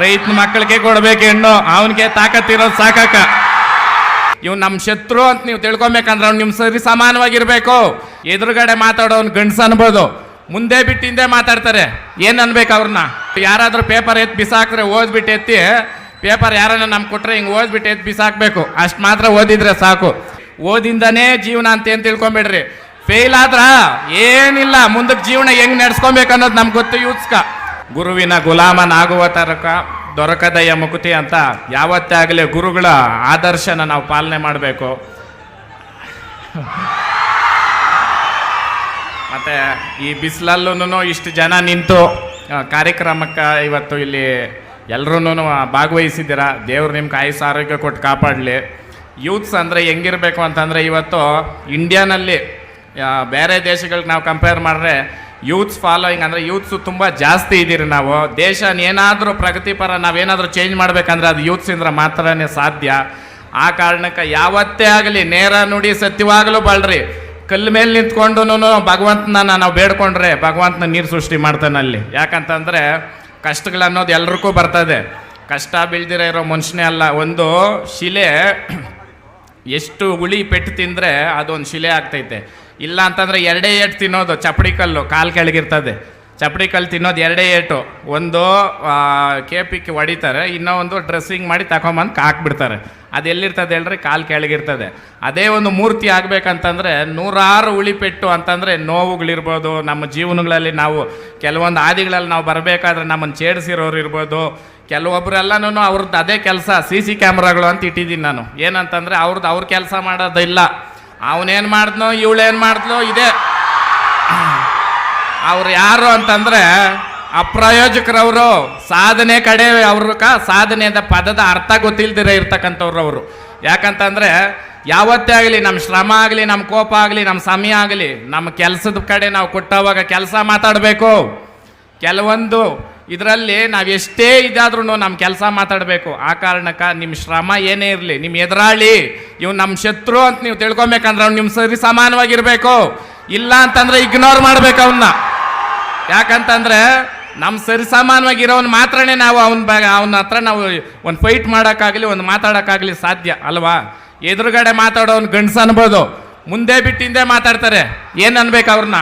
ರೈತನ ಮಕ್ಕಳಿಗೆ ಕೊಡ್ಬೇಕು ಹೆಣ್ಣು. ಅವನಿಗೆ ತಾಕತ್ತಿರೋದು ಸಾಕಾಕ. ಇವ್ ನಮ್ಮ ಶತ್ರು ಅಂತ ನೀವು ತಿಳ್ಕೊಬೇಕಂದ್ರೆ ಅವ್ನು ನಿಮ್ಮ ಸರಿ ಸಮಾನವಾಗಿರ್ಬೇಕು. ಎದುರುಗಡೆ ಮಾತಾಡೋನ್ ಗಂಡ್ಸ ಅನ್ಬೋದು. ಮುಂದೆ ಬಿಟ್ಟು ಹಿಂದೆ ಮಾತಾಡ್ತಾರೆ. ಏನ್ ಅನ್ಬೇಕು ಅವ್ರನ್ನ? ಯಾರಾದ್ರೂ ಪೇಪರ್ ಎತ್ತಿ ಬಿಸಾಕ್ರೆ ಓದ್ಬಿಟ್ಟು ಎತ್ತಿ, ಪೇಪರ್ ಯಾರನ್ನ ನಮ್ಗೆ ಕೊಟ್ರೆ ಹಿಂಗೆ ಓದ್ಬಿಟ್ಟು ಎತ್ತಿ ಬಿಸಾಕ್ಬೇಕು. ಅಷ್ಟು ಮಾತ್ರ ಓದಿದ್ರೆ ಸಾಕು. ಓದಿಂದನೇ ಜೀವನ ಅಂತ ಏನ್ ತಿಳ್ಕೊಂಬೇಡ್ರಿ. ಫೇಲ್ ಆದ್ರ ಏನಿಲ್ಲ ಮುಂದಕ್ಕೆ ಜೀವನ ಹೆಂಗ್ ನಡ್ಸ್ಕೊಬೇಕು ಅನ್ನೋದು ನಮ್ಗೆ ಗೊತ್ತು ಯೂತ್ಸ್ಕ ಗುರುವಿನ ಗುಲಾಮನಾಗುವ ತರಕ ದೊರಕದಯ್ಯ ಮುಕುತಿ ಅಂತ ಯಾವತ್ತೇ ಆಗಲಿ ಗುರುಗಳ ಆದರ್ಶನ ನಾವು ಪಾಲನೆ ಮಾಡಬೇಕು. ಮತ್ತು ಈ ಬಿಸಿಲಲ್ಲೂ ಇಷ್ಟು ಜನ ನಿಂತು ಕಾರ್ಯಕ್ರಮಕ್ಕೆ ಇವತ್ತು ಇಲ್ಲಿ ಎಲ್ಲರೂ ಭಾಗವಹಿಸಿದ್ದೀರಾ? ದೇವ್ರು ನಿಮ್ಗೆ ಆಯುಸ್ ಆರೋಗ್ಯ ಕೊಟ್ಟು ಕಾಪಾಡಲಿ. ಯೂತ್ಸ್ ಅಂದರೆ ಹೆಂಗಿರಬೇಕು ಅಂತಂದರೆ ಇವತ್ತು ಇಂಡಿಯಾನಲ್ಲಿ ಬೇರೆ ದೇಶಗಳಿಗೆ ನಾವು ಕಂಪೇರ್ ಮಾಡಿದ್ರೆ ಯೂತ್ಸ್ ಫಾಲೋಯಿಂಗ್ ಅಂದರೆ ಯೂತ್ಸು ತುಂಬ ಜಾಸ್ತಿ ಇದ್ದೀರಿ ನಾವು. ದೇಶ ಏನಾದರೂ ಪ್ರಗತಿಪರ ನಾವೇನಾದರೂ ಚೇಂಜ್ ಮಾಡಬೇಕಂದ್ರೆ ಅದು ಯೂತ್ಸಿಂದ ಮಾತ್ರನೇ ಸಾಧ್ಯ. ಆ ಕಾರಣಕ್ಕೆ ಯಾವತ್ತೇ ಆಗಲಿ ನೇರ ನುಡಿ ಸತ್ಯವಾಗಲೂ ಬಾಳ್ರಿ. ಕಲ್ಲು ಮೇಲೆ ನಿಂತ್ಕೊಂಡು ಭಗವಂತನ ನಾವು ಬೇಡ್ಕೊಂಡ್ರೆ ಭಗವಂತನ ನೀರು ಸೃಷ್ಟಿ ಮಾಡ್ತಾನೆ ಅಲ್ಲಿ. ಯಾಕಂತಂದರೆ ಕಷ್ಟಗಳು ಅನ್ನೋದು ಎಲ್ರಿಗೂ ಬರ್ತದೆ. ಕಷ್ಟ ಬೀಳ್ದಿರೋ ಇರೋ ಮನುಷ್ಯನೇ ಅಲ್ಲ. ಒಂದು ಶಿಲೆ ಎಷ್ಟು ಹುಳಿ ಪೆಟ್ಟು ತಿಂದರೆ ಅದೊಂದು ಶಿಲೆ ಆಗ್ತೈತೆ. ಇಲ್ಲ ಅಂತಂದರೆ ಎರಡೇ ಏಟು ತಿನ್ನೋದು, ಚಪ್ಪಡಿ ಕಲ್ಲು, ಕಾಲು ಕೆಳಗಿರ್ತದೆ. ಚಪ್ಪಡಿ ಕಲ್ಲು ತಿನ್ನೋದು ಎರಡೇ ಏಟು. ಒಂದು ಕೇಪಿಕ್ಕೆ ಹೊಡಿತಾರೆ, ಇನ್ನೂ ಒಂದು ಡ್ರೆಸ್ಸಿಂಗ್ ಮಾಡಿ ತಗೊಂಬಂದು ಹಾಕ್ಬಿಡ್ತಾರೆ ಅದು ಎಲ್ಲಿರ್ತದೆ ಹೇಳ್ರಿ? ಕಾಲು ಕೆಳಗಿರ್ತದೆ. ಅದೇ ಒಂದು ಮೂರ್ತಿ ಆಗಬೇಕಂತಂದರೆ ನೂರಾರು ಉಳಿಪೆಟ್ಟು ಅಂತಂದರೆ ನೋವುಗಳಿರ್ಬೋದು, ನಮ್ಮ ಜೀವನಗಳಲ್ಲಿ ನಾವು ಕೆಲವೊಂದು ಆದಿಗಳಲ್ಲಿ ನಾವು ಬರಬೇಕಾದ್ರೆ ನಮ್ಮನ್ನು ಛೇಡಿಸಿರೋರು ಇರ್ಬೋದು. ಕೆಲವೊಬ್ಬರೆಲ್ಲನೂ ಅವ್ರದ್ದು ಅದೇ ಕೆಲಸ, ಸಿ ಸಿ ಕ್ಯಾಮ್ರಾಗಳು ಅಂತ ಇಟ್ಟಿದ್ದೀನಿ ನಾನು. ಏನಂತಂದರೆ ಅವ್ರದ್ದು ಅವ್ರ ಕೆಲಸ ಮಾಡೋದಿಲ್ಲ. ಅವನೇನು ಮಾಡಿದ್ನೋ, ಇವಳೇನು ಮಾಡಿದ್ಲೋ, ಇದೆ. ಅವ್ರು ಯಾರು ಅಂತಂದರೆ ಅಪ್ರಾಯೋಜಕರವರು, ಸಾಧನೆ ಕಡೆ ಅವ್ರಕ ಅಂತ ಪದದ ಅರ್ಥ ಗೊತ್ತಿಲ್ದಿರ ಇರ್ತಕ್ಕಂಥವ್ರು ಅವರು. ಯಾಕಂತಂದರೆ ಯಾವತ್ತೇ ಆಗಲಿ ನಮ್ಮ ಶ್ರಮ ಆಗಲಿ ನಮ್ಮ ಕೋಪ ಆಗಲಿ ನಮ್ಮ ಸಮಯ ಆಗಲಿ ನಮ್ಮ ಕೆಲಸದ ಕಡೆ ನಾವು ಕೊಟ್ಟವಾಗ ಕೆಲಸ ಮಾತಾಡಬೇಕು. ಕೆಲವೊಂದು ಇದರಲ್ಲಿ ನಾವು ಎಷ್ಟೇ ಇದಾದ್ರೂ ನಮ್ಮ ಕೆಲಸ ಮಾತಾಡಬೇಕು. ಆ ಕಾರಣಕ್ಕೆ ನಿಮ್ಮ ಶ್ರಮ ಏನೇ ಇರಲಿ ನಿಮ್ಮ ಎದುರಾಳಿ ಇವ್ ನಮ್ಮ ಶತ್ರು ಅಂತ ನೀವು ತಿಳ್ಕೊಬೇಕಂದ್ರೆ ಅವ್ನು ನಿಮ್ಮ ಸರಿ ಸಮಾನವಾಗಿರಬೇಕು. ಇಲ್ಲ ಅಂತಂದ್ರೆ ಇಗ್ನೋರ್ ಮಾಡ್ಬೇಕು ಅವನ್ನ ಯಾಕಂತಂದ್ರೆ ನಮ್ಮ ಸರಿ ಸಮಾನವಾಗಿರೋನ್ ಮಾತ್ರನೇ ನಾವು ಅವನ ಬ, ಅವನ ಹತ್ರ ನಾವು ಒಂದು ಫೈಟ್ ಮಾಡೋಕ್ಕಾಗಲಿ, ಒಂದು ಮಾತಾಡೋಕ್ಕಾಗಲಿ ಸಾಧ್ಯ ಅಲ್ವಾ? ಎದುರುಗಡೆ ಮಾತಾಡೋನ್ ಗಂಡ್ಸ ಅನ್ಬೋದು. ಮುಂದೆ ಬಿಟ್ಟು ಹಿಂದೆ ಮಾತಾಡ್ತಾರೆ. ಏನು ಅನ್ಬೇಕು ಅವ್ರನ್ನ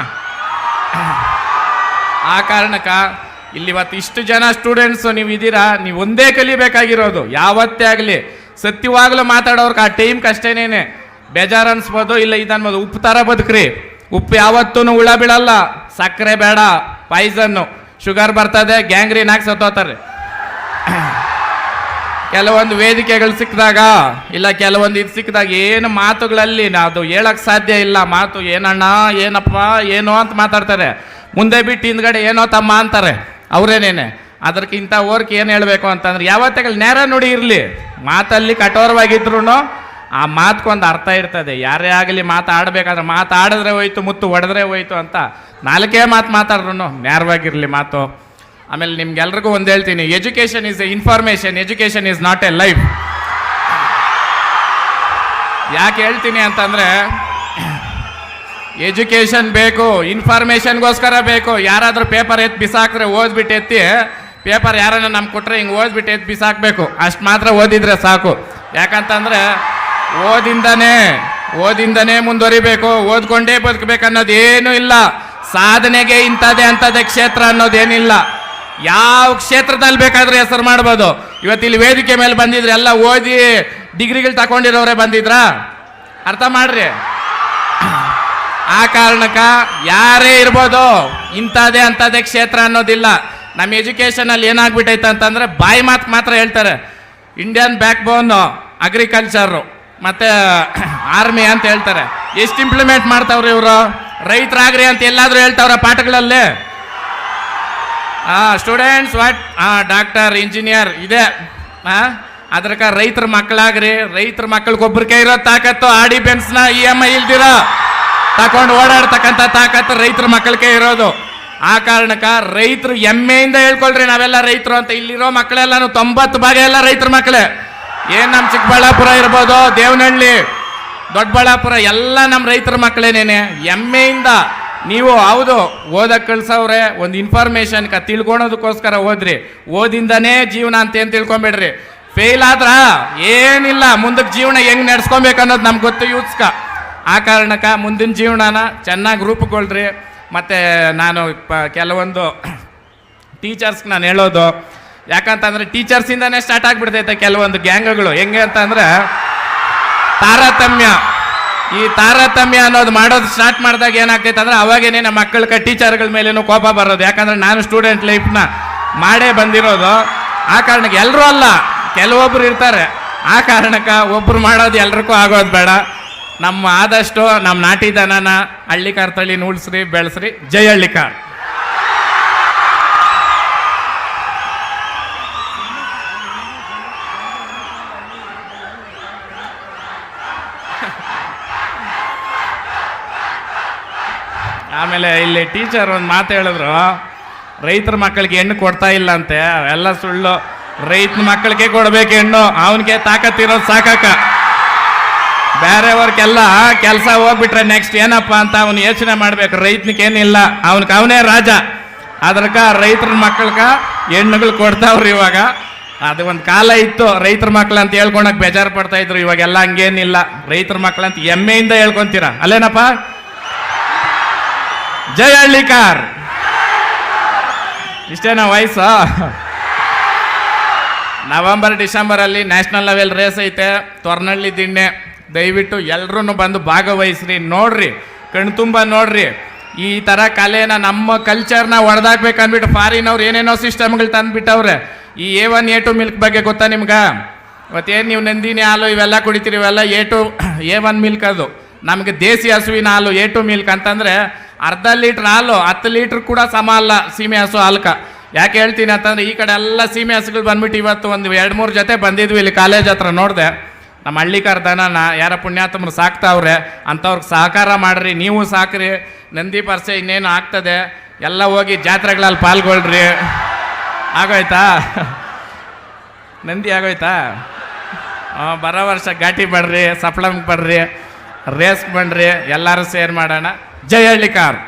ಆ ಕಾರಣಕ್ಕೆ ಇಲ್ಲಿ ಇವತ್ತು ಇಷ್ಟು ಜನ ಸ್ಟೂಡೆಂಟ್ಸು ನೀವು ಇದ್ದೀರಾ ನೀವು ಒಂದೇ ಕಲಿಬೇಕಾಗಿರೋದು. ಯಾವತ್ತೇ ಆಗಲಿ. ಸತ್ಯವಾಗ್ಲೂ ಮಾತಾಡೋರ್ಗೆ ಆ ಟೈಮ್ ಕಷ್ಟೇನೇನೆ. ಬೇಜಾರು ಅನ್ಸ್ಬೋದು ಇಲ್ಲ ಇದನ್ಬೋದು. ಉಪ್ಪು ಥರ ಬದುಕ್ರಿ. ಉಪ್ಪು ಯಾವತ್ತೂ ಹುಳ ಬೀಳಲ್ಲ. ಸಕ್ಕರೆ ಬೇಡ. ಪಾಯ್ಸನ್ನು ಶುಗರ್ ಬರ್ತದೆ. ಗ್ಯಾಂಗ್ರೀನ್ ಹಾಕಿ ಸತ್ತೋತಾರೆ ಕೆಲವೊಂದು ವೇದಿಕೆಗಳು ಸಿಕ್ಕಿದಾಗ, ಇಲ್ಲ ಕೆಲವೊಂದು ಇದು ಸಿಕ್ಕಿದಾಗ ಏನು ಮಾತುಗಳಲ್ಲಿ ಅದು ಹೇಳಕ್ ಸಾಧ್ಯ ಇಲ್ಲ. ಮಾತು ಏನಣ್ಣ, ಏನಪ್ಪ, ಏನೋ ಅಂತ ಮಾತಾಡ್ತಾರೆ. ಮುಂದೆ ಬಿಟ್ಟು ಹಿಂದ್ಗಡೆ ಏನೋ ತಮ್ಮ ಅಂತಾರೆ. ಅವರೇನೇನೆ? ಅದಕ್ಕಿಂತ ವರ್ಕ್ ಏನು ಹೇಳಬೇಕು ಅಂತಂದ್ರೆ ಯಾವತ್ತಾಗಲಿ ನೇರ ನುಡಿ ಇರಲಿ, ಮಾತಲ್ಲಿ ಕಠೋರವಾಗಿದ್ರು ಆ ಮಾತ್ಕೊಂದು ಅರ್ಥ ಇರ್ತದೆ. ಯಾರೇ ಆಗಲಿ ಮಾತಾಡಬೇಕಾದ್ರೆ ಮಾತಾಡಿದ್ರೆ ಹೋಯ್ತು, ಮುತ್ತು ಹೊಡೆದ್ರೆ ಹೋಯ್ತು ಅಂತ ನಾಲ್ಕೇ ಮಾತು ಮಾತಾಡ್ರು ನೇರವಾಗಿರಲಿ ಮಾತು. ಆಮೇಲೆ ನಿಮ್ಗೆಲ್ರಿಗೂ ಒಂದು ಹೇಳ್ತೀನಿ, education is a information, education is not a life. ಯಾಕೆ ಹೇಳ್ತೀನಿ ಅಂತಂದ್ರೆ ಎಜುಕೇಶನ್ ಬೇಕು ಇನ್ಫಾರ್ಮೇಶನ್ಗೋಸ್ಕರ ಬೇಕು. ಯಾರಾದರೂ ಪೇಪರ್ ಎತ್ತಿ ಬಿಸಾಕ್ರೆ ಓದ್ಬಿಟ್ಟು ಎತ್ತಿ ಪೇಪರ್ ಯಾರನ್ನ ನಮ್ಗೆ ಕೊಟ್ಟರೆ ಹಿಂಗೆ ಓದ್ಬಿಟ್ಟು ಎತ್ತಿ ಬಿಸಾಕಬೇಕು. ಅಷ್ಟು ಮಾತ್ರ ಓದಿದರೆ ಸಾಕು. ಯಾಕಂತಂದರೆ ಓದಿಂದನೇ ಓದಿಂದನೇ ಮುಂದುವರಿಬೇಕು. ಓದ್ಕೊಂಡೇ ಬದುಕಬೇಕು ಅನ್ನೋದು ಏನೂ ಇಲ್ಲ. ಸಾಧನೆಗೆ ಇಂಥದ್ದೇ ಅಂಥದ್ದೇ ಕ್ಷೇತ್ರ ಅನ್ನೋದೇನಿಲ್ಲ. ಯಾವ ಕ್ಷೇತ್ರದಲ್ಲಿ ಬೇಕಾದರೂ ಹೆಸರು ಮಾಡ್ಬೋದು. ಇವತ್ತಿಲ್ಲಿ ವೇದಿಕೆ ಮೇಲೆ ಬಂದಿದ್ರೆ ಎಲ್ಲ ಓದಿ ಡಿಗ್ರಿಗಳು ತಗೊಂಡಿರೋರೇ ಬಂದಿದ್ರಾ? ಅರ್ಥ ಮಾಡ್ರಿ. ಆ ಕಾರಣಕ್ಕ ಯಾರೇ ಇರ್ಬೋದು ಇಂಥದ್ದೇ ಅಂಥದ್ದೇ ಕ್ಷೇತ್ರ ಅನ್ನೋದಿಲ್ಲ. ನಮ್ಮ ಎಜುಕೇಷನಲ್ಲಿ ಏನಾಗ್ಬಿಟ್ಟೈತೆ ಅಂತಂದ್ರೆ ಬಾಯಿ ಮಾತು ಮಾತ್ರ ಹೇಳ್ತಾರೆ. ಇಂಡಿಯನ್ ಬ್ಯಾಕ್ ಬೋನು ಅಗ್ರಿಕಲ್ಚರು ಮತ್ತೆ ಆರ್ಮಿ ಅಂತ ಹೇಳ್ತಾರೆ. ಎಷ್ಟು ಇಂಪ್ಲಿಮೆಂಟ್ ಮಾಡ್ತಾವ್ರಿ ಇವರು? ರೈತರಾಗ್ರಿ ಅಂತ ಎಲ್ಲಾದ್ರೂ ಹೇಳ್ತಾವ್ರ ಪಾಠಗಳಲ್ಲಿ? ಸ್ಟೂಡೆಂಟ್ಸ್ ವಾಟ್ ಡಾಕ್ಟರ್ ಇಂಜಿನಿಯರ್ ಇದೆ. ಆ ಅದ್ರಕ ರೈತರ ಮಕ್ಕಳಾಗ್ರಿ ರೈತರ ಮಕ್ಕಳಿಗೊಬ್ರಿಗೆ ಇರೋ ತಾಕತ್ತು, ಆಡಿ ಬೆನ್ಸ್ನ ಇ ಎಂ ಐ ಇಲ್ದಿರ ತಕೊಂಡು ಓಡಾಡ್ತಕ್ಕಂಥ ತಾಕತ್ತು ರೈತರ ಮಕ್ಕಳಿಗೆ ಇರೋದು. ಆ ಕಾರಣಕ್ಕ ರೈತರು ಹೆಮ್ಮೆಯಿಂದ ಹೇಳ್ಕೊಳ್ರಿ, ನಾವೆಲ್ಲ ರೈತರು ಅಂತ. ಇಲ್ಲಿರೋ ಮಕ್ಕಳೆಲ್ಲ ತೊಂಬತ್ತು ಭಾಗ ಎಲ್ಲ ರೈತರ ಮಕ್ಕಳೇ. ಏನ್ ನಮ್ಮ ಚಿಕ್ಕಬಳ್ಳಾಪುರ ಇರ್ಬೋದು, ದೇವನಹಳ್ಳಿ, ದೊಡ್ಡಬಳ್ಳಾಪುರ, ಎಲ್ಲ ನಮ್ಮ ರೈತರ ಮಕ್ಕಳೇನೇನೆ. ಹೆಮ್ಮೆಯಿಂದ ನೀವು ಹೌದು ಓದಕ್ಕೆ ಕಳ್ಸವ್ರೆ, ಒಂದು ಇನ್ಫಾರ್ಮೇಶನ್ಕ ತಿಳ್ಕೊಳೋದಕ್ಕೋಸ್ಕರ ಓದ್ರಿ. ಓದಿಂದನೇ ಜೀವನ ಅಂತ ಏನು ತಿಳ್ಕೊಂಬೇಡ್ರಿ. ಫೇಲ್ ಆದ್ರ? ಏನಿಲ್ಲ ಮುಂದಕ್ಕೆ ಜೀವನ ಹೆಂಗೆ ನಡ್ಸ್ಕೊಬೇಕು ಅನ್ನೋದು ನಮ್ಗೆ ಗೊತ್ತು, ಯೂತ್ಸ್ಕ. ಆ ಕಾರಣಕ್ಕೆ ಮುಂದಿನ ಜೀವನನ ಚೆನ್ನಾಗಿ ರೂಪುಗೊಳ್ರಿ. ಮತ್ತು ನಾನು ಪ- ಕೆಲವೊಂದು ಟೀಚರ್ಸ್ಗೆ ನಾನು ಹೇಳೋದು. ಯಾಕಂತಂದ್ರೆ ಟೀಚರ್ಸಿಂದನೇ ಸ್ಟಾರ್ಟ್ ಆಗಿಬಿಡ್ತೈತೆ ಕೆಲವೊಂದು ಗ್ಯಾಂಗ್ಗಳು. ಹೆಂಗೆ ಅಂತಂದ್ರೆ ತಾರತಮ್ಯ. ಈ ತಾರತಮ್ಯ ಅನ್ನೋದು ಮಾಡೋದು ಸ್ಟಾರ್ಟ್ ಮಾಡಿದಾಗ ಏನಾಗ್ತೈತೆ ಅಂದರೆ ಅವಾಗೇನೆ ನಮ್ಮ ಮಕ್ಕಳ ಟೀಚರ್ಗಳ ಮೇಲೇನು ಕೋಪ ಬರೋದು. ಯಾಕಂದ್ರೆ ನಾನು ಸ್ಟೂಡೆಂಟ್ ಲೈಫ್ನ ಮಾಡೇ ಬಂದಿರೋದು. ಆ ಕಾರಣಕ್ಕೆ ಎಲ್ಲರೂ ಅಲ್ಲ, ಕೆಲವೊಬ್ರು ಇರ್ತಾರೆ. ಆ ಕಾರಣಕ್ಕೆ ಒಬ್ರು ಮಾಡೋದು ಎಲ್ರಿಗೂ ಆಗೋದು ಬೇಡ. ನಮ್ಮ ಆದಷ್ಟು ನಮ್ಮ ನಾಟಿ ದನನ ಹಳ್ಳಿಕಾರ್ ತಳಿನ ಉಳಿಸ್ರಿ ಬೆಳೆಸ್ರಿ. ಜೈ ಹಳ್ಳಿಕಾರ್. ಆಮೇಲೆ ಇಲ್ಲಿ ಟೀಚರ್ ಒಂದು ಮಾತು ಹೇಳಿದ್ರು, ರೈತರ ಮಕ್ಕಳಿಗೆ ಹೆಣ್ಣು ಕೊಡ್ತಾ ಇಲ್ಲ ಅಂತೆ ಅವೆಲ್ಲ ಸುಳ್ಳು. ರೈತನ ಮಕ್ಕಳಿಗೆ ಕೊಡಬೇಕು ಹೆಣ್ಣು, ಅವನಿಗೆ ತಾಕತ್ತಿರೋದು ಸಾಕಾಕ. ಬೇರೆಯವ್ರಿಗೆಲ್ಲ ಕೆಲಸ ಹೋಗ್ಬಿಟ್ರೆ ನೆಕ್ಸ್ಟ್ ಏನಪ್ಪ ಅಂತ ಅವನು ಯೋಚನೆ ಮಾಡ್ಬೇಕು. ರೈತನಿಗೇನಿಲ್ಲ ಅವನಿಗೆ ಅವನೇ ರಾಜ. ಅದ್ರಕ ರೈತರ ಮಕ್ಕಳ್ಗ ಹೆಣ್ಣುಗಳು ಕೊಡ್ತಾವ್ರಿ ಇವಾಗ. ಅದು ಒಂದು ಕಾಲ ಇತ್ತು, ರೈತರ ಮಕ್ಳು ಅಂತ ಹೇಳ್ಕೊಳಕ್ ಬೇಜಾರು ಪಡ್ತಾ ಇದ್ರು, ಇವಾಗೆಲ್ಲ ಹಂಗೇನಿಲ್ಲ. ರೈತರ ಅಂತ ಹೆಮ್ಮೆಯಿಂದ ಹೇಳ್ಕೊಂತೀರಾ? ಅಲ್ಲೇನಪ್ಪ? ಜೈ ಹಳ್ಳಿಕಾರ್. ಇಷ್ಟೇನಾ ವಯಸ್ಸು? ನವೆಂಬರ್ ಡಿಸೆಂಬರಲ್ಲಿ ನ್ಯಾಷನಲ್ ಲೆವೆಲ್ ರೇಸ್ ಐತೆ, ತೊರ್ನಳ್ಳಿ ದಿಣ್ಣೆ ದಯವಿಟ್ಟು ಎಲ್ಲರೂ ಬಂದು ಭಾಗವಹಿಸ್ರಿ. ನೋಡ್ರಿ ಕಣ್ತುಂಬ ನೋಡ್ರಿ. ಈ ಥರ ಕಲೆನ ನಮ್ಮ ಕಲ್ಚರ್ನ ಹೊಡೆದಾಕ್ಬೇಕು ಅಂದ್ಬಿಟ್ಟು ಫಾರಿನ್ ಅವ್ರು ಏನೇನೋ ಸಿಸ್ಟಮ್ಗಳು ತಂದ್ಬಿಟ್ಟವ್ರೆ. ಈ A one A two milk ಬಗ್ಗೆ ಗೊತ್ತಾ ನಿಮ್ಗೆ? ಮತ್ತೇನು ನೀವು ನಂದಿನಿ ಹಾಲು ಇವೆಲ್ಲ ಕುಡಿತೀರಿ, ಇವೆಲ್ಲ A two A one milk ಅದು. ನಮಗೆ ದೇಸಿ ಹಸುವಿನ ಹಾಲು ಎ ಟು ಮಿಲ್ಕ್ ಅಂತಂದರೆ ಅರ್ಧ ಲೀಟ್ರ್ ಹಾಲು, ಹತ್ತು ಲೀಟ್ರ್ ಕೂಡ ಸಮ ಅಲ್ಲ ಸೀಮೆ ಹಸು ಹಾಲ್ಕ. ಯಾಕೆ ಹೇಳ್ತೀನಿ ಅಂತಂದ್ರೆ ಈ ಕಡೆ ಎಲ್ಲ ಸೀಮೆ ಹಸುಗಳು ಬಂದ್ಬಿಟ್ಟು ಇವತ್ತು ಒಂದು ಎರಡು ಮೂರು ಜೊತೆ ಬಂದಿದ್ವಿ ಇಲ್ಲಿ ಕಾಲೇಜ್ ಹತ್ರ ನೋಡಿದೆ. ನಮ್ಮ ಹಳ್ಳಿಕಾರ ದನನ ಯಾರ ಪುಣ್ಯಾತ್ಮರು ಸಾಕ್ತಾವ್ರೆ, ಅಂಥವ್ರಿಗೆ ಸಹಕಾರ ಮಾಡ್ರಿ, ನೀವು ಸಾಕ್ರಿ, ನಂದಿ ಪರ್ಸೆ ಇನ್ನೇನು ಆಗ್ತದೆ, ಎಲ್ಲ ಹೋಗಿ ಜಾತ್ರೆಗಳಲ್ಲಿ ಪಾಲ್ಗೊಳ್ಳ್ರಿ ಆಗೋಯ್ತಾ? ನಂದಿ ಆಗೋಯ್ತಾ? ಬರೋ ವರ್ಷ ಘಾಟಿ ಬರ್ರಿ, ಸಪ್ಲಂಗ್ ಬರ್ರಿ, ರೇಸ್ ಬಣ್ರಿ ಎಲ್ಲರೂ ಸೇರ್ ಮಾಡೋಣ. ಜೈ ಹಳ್ಳಿಕಾರ್.